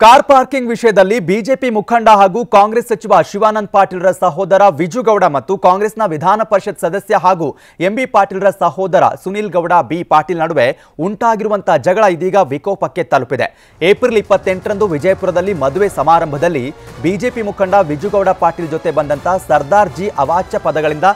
Car parking ವಿಷಯದಲ್ಲಿ BJP ಮುಖಂಡ ಹಾಗೂ ಕಾಂಗ್ರೆಸ್ ಸಚಿವ ಶಿವಾನಂದ್ ಪಾಟೀಲ್ರ ಸಹೋದರ ವಿಜುಗೌಡ ಮತ್ತು ಕಾಂಗ್ರೆಸ್ನ ವಿಧಾನ ಪರಿಷತ್ ಸದಸ್ಯ ಹಾಗೂ ಎಂಬಿ ಪಾಟೀಲ್ರ ಸಹೋದರ ಸುನಿಲ್ ಗೌಡ, ಬಿ ಪಾಟೀಲ್ ನಡುವೆ ಉಂಟಾಗಿರುವಂತಹ ಜಗಳ ಇದೀಗ ವಿಕೋಪಕ್ಕೆ ತಲುಪಿದೆ. ಏಪ್ರಿಲ್ ಇಪ್ಪತ್ತೆಂಟರಂದು ವಿಜಯಪುರದಲ್ಲಿ ಮದುವೆ ಸಮಾರಂಭದಲ್ಲಿ ಬಿಜೆಪಿ ಮುಖಂಡ ವಿಜುಗೌಡ ಪಾಟೀಲ್ ಜೊತೆ ಬಂದಂತಹ ಸರ್ದಾರ್ ಜಿ ಅವಾಚ್ಯ ಪದಗಳಿಂದ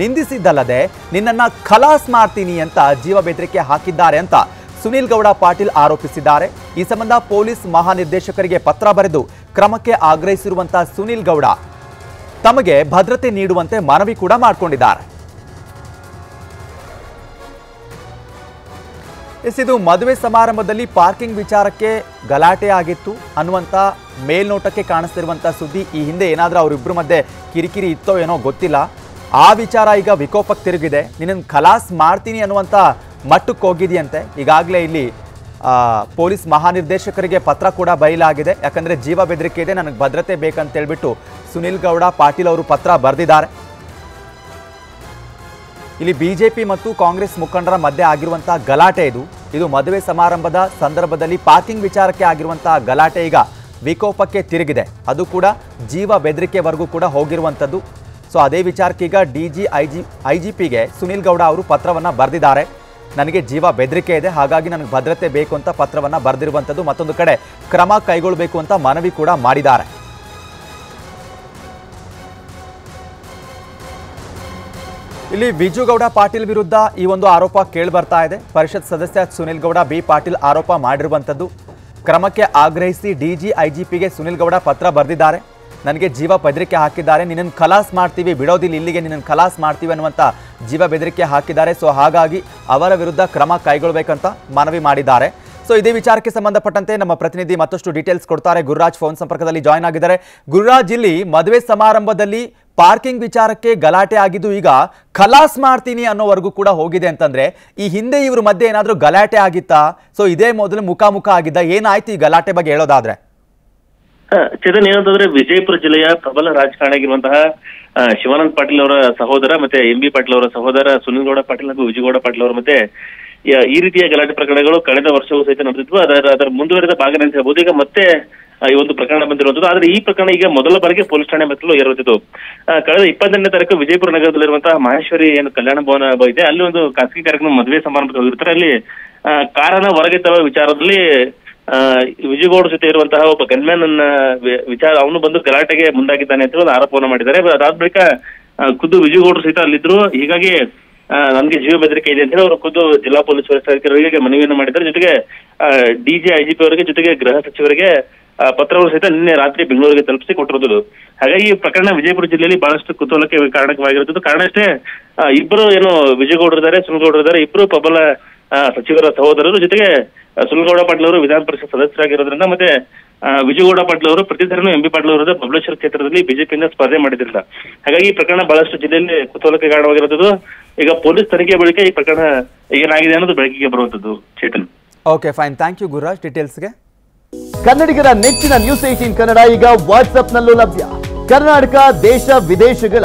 ನಿಂದಿಸಿದ್ದಲ್ಲದೆ, ನಿನ್ನನ್ನ ಖಲಾಸ್ ಮಾಡ್ತೀನಿ ಅಂತ ಜೀವ ಬೆದರಿಕೆ ಹಾಕಿದ್ದಾರೆ ಅಂತ ಸುನೀಲ್ ಗೌಡ ಪಾಟೀಲ್ ಆರೋಪಿಸಿದ್ದಾರೆ. ಈ ಸಂಬಂಧ ಪೊಲೀಸ್ ಮಹಾನಿರ್ದೇಶಕರಿಗೆ ಪತ್ರ ಬರೆದು ಕ್ರಮಕ್ಕೆ ಆಗ್ರಹಿಸಿರುವಂತಹ ಸುನೀಲ್ ಗೌಡ ತಮಗೆ ಭದ್ರತೆ ನೀಡುವಂತೆ ಮನವಿ ಕೂಡ ಮಾಡಿಕೊಂಡಿದ್ದಾರೆ. ಇದು ಮದುವೆ ಸಮಾರಂಭದಲ್ಲಿ ಪಾರ್ಕಿಂಗ್ ವಿಚಾರಕ್ಕೆ ಗಲಾಟೆ ಆಗಿತ್ತು. ಅನ್ನುವಂಥ ಮೇಲ್ನೋಟಕ್ಕೆ ಕಾಣಿಸ್ತಿರುವಂಥ ಸುದ್ದಿ ಈ ಹಿಂದೆ ಏನಾದರೂ ಅವರಿಬ್ಬರ ಮಧ್ಯೆ ಕಿರಿಕಿರಿ ಇತ್ತೋ ಏನೋ ಗೊತ್ತಿಲ್ಲ. ಆ ವಿಚಾರ ಈಗ ವಿಕೋಪಕ್ಕೆ ತಿರುಗಿದೆ. ನಿನ್ನನ್ನು ಖಲಾಸ್ ಮಾಡ್ತೀನಿ ಅನ್ನುವಂಥ ಮಟ್ಟಕ್ಕೆ ಹೋಗಿದೆಯಂತೆ. ಈಗಾಗಲೇ ಇಲ್ಲಿ ಪೊಲೀಸ್ ಮಹಾನಿರ್ದೇಶಕರಿಗೆ ಪತ್ರ ಕೂಡ ಬಯಲಾಗಿದೆ. ಯಾಕಂದರೆ ಜೀವ ಬೆದರಿಕೆ ಇದೆ ನನಗೆ ಭದ್ರತೆ ಬೇಕಂತ ಹೇಳ್ಬಿಟ್ಟು ಸುನಿಲ್ ಗೌಡ, ಪಾಟೀಲ್ ಅವರು ಪತ್ರ ಬರೆದಿದ್ದಾರೆ. ಇಲ್ಲಿ ಬಿಜೆಪಿ ಮತ್ತು ಕಾಂಗ್ರೆಸ್ ಮುಖಂಡರ ಮಧ್ಯೆ ಆಗಿರುವಂತಹ ಗಲಾಟೆ ಇದು. ಇದು ಮದುವೆ ಸಮಾರಂಭದ ಸಂದರ್ಭದಲ್ಲಿ ಪಾರ್ಕಿಂಗ್ ವಿಚಾರಕ್ಕೆ ಆಗಿರುವಂತಹ ಗಲಾಟೆ ಈಗ ವಿಕೋಪಕ್ಕೆ ತಿರುಗಿದೆ. ಅದು ಕೂಡ ಜೀವ ಬೆದರಿಕೆವರೆಗೂ ಕೂಡ ಹೋಗಿರುವಂಥದ್ದು. ಸೊ, ಅದೇ ವಿಚಾರಕ್ಕೆ ಈಗ D G, I G I G ಪಿಗೆ ಸುನಿಲ್ ಗೌಡ ಅವರು ಪತ್ರವನ್ನು ಬರೆದಿದ್ದಾರೆ. ನನಗೆ ಜೀವ ಬೆದರಿಕೆ ಇದೆ, ಹಾಗಾಗಿ ನನಗೆ ಭದ್ರತೆ ಬೇಕು ಅಂತ ಪತ್ರವನ್ನು ಬರೆದಿರುವಂಥದ್ದು ಮತ್ತೊಂದು ಕಡೆ ಕ್ರಮ ಕೈಗೊಳ್ಳಬೇಕು ಅಂತ ಮನವಿ ಕೂಡ ಮಾಡಿದ್ದಾರೆ. ಇಲ್ಲಿ ವಿಜುಗೌಡ ಪಾಟೀಲ್ ವಿರುದ್ಧ ಈ ಒಂದು ಆರೋಪ ಕೇಳಿ ಬರ್ತಾ ಇದೆ. ಪರಿಷತ್ ಸದಸ್ಯ ಸುನಿಲ್ ಗೌಡ ಬಿ ಪಾಟೀಲ್ ಆರೋಪ ಮಾಡಿರುವಂಥದ್ದು ಕ್ರಮಕ್ಕೆ ಆಗ್ರಹಿಸಿ ಡಿಜಿ ಐಜಿಪಿಗೆ ಸುನಿಲ್ ಗೌಡ ಪತ್ರ ಬರೆದಿದ್ದಾರೆ. ನನಗೆ ಜೀವ ಬೆದರಿಕೆ ಹಾಕಿದ್ದಾರೆ, ನಿನ್ನನ್ನು ಖಲಾಸ್ ಮಾಡ್ತೀವಿ, ಬಿಡೋದಿಲ್ಲ, ಇಲ್ಲಿಗೆ ನಿನ್ನನ್ನು ಖಲಾಸ್ ಮಾಡ್ತೀವಿ ಅನ್ನುವಂಥ ಜೀವ ಬೆದರಿಕೆ ಹಾಕಿದ್ದಾರೆ. ಸೊ ಹಾಗಾಗಿ ಅವರ ವಿರುದ್ಧ ಕ್ರಮ ಕೈಗೊಳ್ಳಬೇಕಂತ ಮನವಿ ಮಾಡಿದ್ದಾರೆ. ಸೊ ಇದೇ ವಿಚಾರಕ್ಕೆ ಸಂಬಂಧಪಟ್ಟಂತೆ ನಮ್ಮ ಪ್ರತಿನಿಧಿ ಮತ್ತಷ್ಟು ಡೀಟೇಲ್ಸ್ ಕೊಡ್ತಾರೆ. ಗುರುರಾಜ್ ಫೋನ್ ಸಂಪರ್ಕದಲ್ಲಿ ಜಾಯ್ನ್ ಆಗಿದ್ದಾರೆ. ಗುರುರಾಜ್, ಇಲ್ಲಿ ಮದುವೆ ಸಮಾರಂಭದಲ್ಲಿ ಪಾರ್ಕಿಂಗ್ ವಿಚಾರಕ್ಕೆ ಗಲಾಟೆ ಆಗಿದ್ದು ಈಗ ಖಲಾಸ್ ಮಾಡ್ತೀನಿ ಅನ್ನೋವರೆಗೂ ಕೂಡ ಹೋಗಿದೆ ಅಂತಂದ್ರೆ, ಈ ಹಿಂದೆ ಇವ್ರ ಮಧ್ಯೆ ಏನಾದರೂ ಗಲಾಟೆ ಆಗಿತ್ತಾ? ಸೊ ಇದೇ ಮೊದಲು ಮುಖಾಮುಖ ಆಗಿದ್ದ, ಏನಾಯ್ತು ಈ ಗಲಾಟೆ ಬಗ್ಗೆ ಹೇಳೋದಾದ್ರೆ? ಚೇತನ್ ಏನಂತಂದ್ರೆ ವಿಜಯಪುರ ಜಿಲ್ಲೆಯ ಪ್ರಬಲ ರಾಜಕಾರಣಿ ಆಗಿರುವಂತಹ ಆ, ಶಿವಾನಂದ್ ಪಾಟೀಲ್ ಅವರ ಸಹೋದರ ಮತ್ತೆ ಎಂ ಬಿ ಪಾಟೀಲ್ ಅವರ ಸಹೋದರ ಸುನಿಲ್ ಗೌಡ ಪಾಟೀಲ್ ಹಾಗೂ ವಿಜಯಗೌಡ ಪಾಟೀಲ್ ಅವರ ಮತ್ತೆ ಈ ರೀತಿಯ ಗಲಾಟೆ ಪ್ರಕರಣಗಳು ಕಳೆದ ವರ್ಷವೂ ಸಹಿತ ನಡೆದಿದ್ವು. ಅದರ ಅದರ ಮುಂದುವರೆದ ಭಾಗ ಹೇಳ್ಬೋದು. ಈಗ ಮತ್ತೆ ಈ ಒಂದು ಪ್ರಕರಣ ಬಂದಿರುವಂತದ್ದು ಆದ್ರೆ ಈ ಪ್ರಕರಣ ಈಗ ಮೊದಲ ಬಾರಿಗೆ ಪೊಲೀಸ್ ಠಾಣೆ ಮೆತ್ತಲು ಏರುವಂತದ್ದು ಕಳೆದ ಇಪ್ಪತ್ತನೇ ತಾರೀಕು ವಿಜಯಪುರ ನಗರದಲ್ಲಿರುವಂತಹ ಮಹೇಶ್ವರಿ ಏನು ಕಲ್ಯಾಣ ಭವನ ಇದೆ. ಅಲ್ಲಿ ಒಂದು ಖಾಸಗಿ ಕಾರ್ಯಕ್ರಮ ಮದುವೆ ಸಮಾರಂಭಕ್ಕೆ ಹೋಗಿರ್ತಾರೆ ಅಲ್ಲಿ ಕಾರನ ಹೊರಗೆ ತರುವ ವಿಚಾರದಲ್ಲಿ ವಿಜಯಗೌಡ ಜೊತೆ ಇರುವಂತಹ ಒಬ್ಬ ಗನ್ಮ್ಯಾನ್ ಅನ್ನ ವಿಚಾರ, ಅವನು ಬಂದು ಗಲಾಟೆಗೆ ಮುಂದಾಗಿದ್ದಾನೆ ಅಂತ ಒಂದು ಆರೋಪವನ್ನು ಮಾಡಿದ್ದಾರೆ. ಅದಾದ ಬಳಿಕ ಖುದ್ದು ವಿಜಯಗೌಡರು ಸಹಿತ ಅಲ್ಲಿದ್ರು. ಹೀಗಾಗಿ ನಮ್ಗೆ ಜೀವ ಬೆದರಿಕೆ ಇದೆ ಅಂತ ಹೇಳಿ ಅವರು ಖುದ್ದು ಜಿಲ್ಲಾ ಪೊಲೀಸ್ ವರಿಷ್ಠಾಧಿಕಾರಿಗಳಿಗೆ ಮನವಿಯನ್ನು ಮಾಡಿದ್ದಾರೆ. ಜೊತೆಗೆ ಡಿಜಿ ಐಜಿಪಿ ಅವರಿಗೆ ಜೊತೆಗೆ ಗೃಹ ಸಚಿವರಿಗೆ ಪತ್ರವನ್ನು ಸಹಿತ ನಿನ್ನೆ ರಾತ್ರಿ ಬೆಂಗಳೂರಿಗೆ ತಲುಪಿಸಿ ಕೊಟ್ಟಿರೋದು ಹಾಗಾಗಿ ಈ ಪ್ರಕರಣ ವಿಜಯಪುರ ಜಿಲ್ಲೆಯಲ್ಲಿ ಬಹಳಷ್ಟು ಕುತೂಹಲಕ್ಕೆ ಕಾರಣವಾಗಿರುತ್ತದೆ ಕಾರಣ ಅಷ್ಟೇ ಇಬ್ಬರು ಏನು ವಿಜಯಗೌಡರಿದ್ದಾರೆ ಸುಮಗೌಡರಿದ್ದಾರೆ ಇಬ್ಬರು ಪ್ರಬಲ ಸಚಿವರ ಸಹೋದರರು ಜೊತೆಗೆ ಸುಲ್ಗೌಡ ಸುನಿಲ್ಗೌಡ ಪಾಟೀಲ್ ಅವರು ವಿಧಾನ ಪರಿಷತ್ ಸದಸ್ಯರಾಗಿರೋದ್ರಿಂದ ಮತ್ತೆ ವಿಜಯಗೌಡ ಪಾಟೀಲ್ ಅವರು ಪ್ರತಿ ಸರಿನೂ ಎಂ ಬಿ ಪಾಟೀಲ್ ಅವರ ಬಬಲೇಶ್ವರ ಕ್ಷೇತ್ರದಲ್ಲಿ ಬಿಜೆಪಿಯಿಂದ ಸ್ಪರ್ಧೆ ಮಾಡಿದ್ದಿಲ್ಲ ಹಾಗಾಗಿ ಈ ಪ್ರಕರಣ ಬಹಳಷ್ಟು ಜಿಲ್ಲೆಯಲ್ಲಿ ಕುತೂಹಲಕ್ಕೆ ಕಾರಣವಾಗಿರೋದು ಈಗ ಪೊಲೀಸ್ ತನಿಖೆ ಬಳಿಕ ಈ ಪ್ರಕರಣ ಏನಾಗಿದೆ ಅನ್ನೋದು ಬೆಳಕಿಗೆ ಬರುವಂತದ್ದು Chetan. Okay fine thank you Gururaj ಡೀಟೇಲ್ಸ್ಗೆ ಕನ್ನಡಿಗರ ನೆಚ್ಚಿನ ನ್ಯೂಸ್ ಏಟೀನ್ ಕನ್ನಡ ಈಗ ವಾಟ್ಸ್ಆಪ್ನಲ್ಲೂ ಲಭ್ಯ. ಕರ್ನಾಟಕ ದೇಶ ವಿದೇಶಗಳ.